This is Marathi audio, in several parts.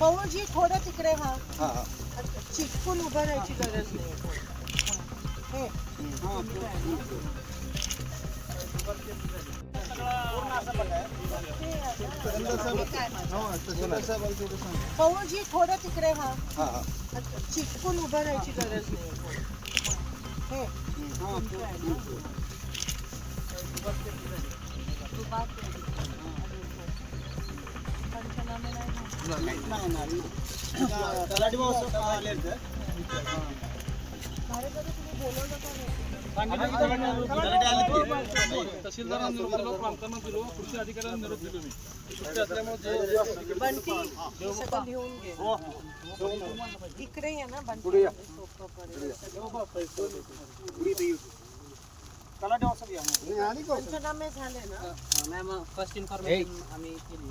पवनजी थोडं तिकडे हा. चिटकून उभं राहायची गरज नाही. हे. पवनजी थोडं तिकडे हा. चिटकून उभं राहायची गरज नाही. तहसीलदारांना निरोप दिलो प्रांतांना दिलो कृषी अधिकाऱ्यांना निरोप दिलो मी सुट्टी असल्यामुळे इकडे ये ना पडेल. पंचनामे झाले ना मॅम फर्स्ट इन्फॉर्मेशन आम्ही केली.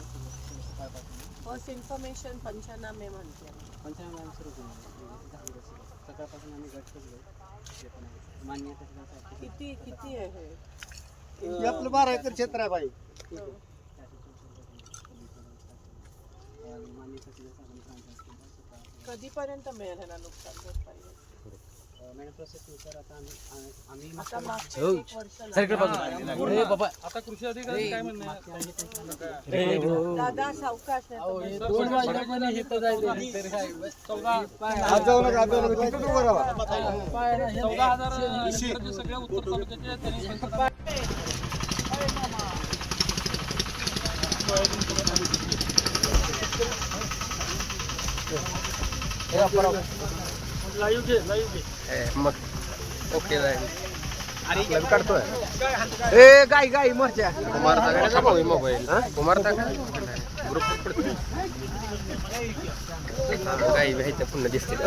फ़र्स्ट इन्फॉर्मेशन पंचनामे म्हणते पंचनामे सुरू केले सकाळपासून आम्ही गट किती किती आहे आपलं बारा एकर क्षेत्र आहे बाई कधीपर्यंत मिळेल नुकसान भरपाई मॅडम प्रोसेसनुसार आता आम्ही आम्ही आता मागचे एक वर्ष लागलं. आता कृषी अधिकारी काय म्हणणं आहे? दादा सावकाश नाही तर दोन वाजल्यापासून इथं जायचं? चौदा आज जाऊ नका आज जाऊ नका. तिथं उभं राहा. चौदा हजार एकराचे सगळ्या उत्तर तालुक्याचे त्यांनी लाईव्ह घे लाईव्ह घे. मग. ओके जाईल काढतोय. ए गाई गाई मोर्चा. कुमारता करायचा भाऊ मोबाईल कुमारता का ग्रुप गाई व्हायचं पुन्हा दिसतील.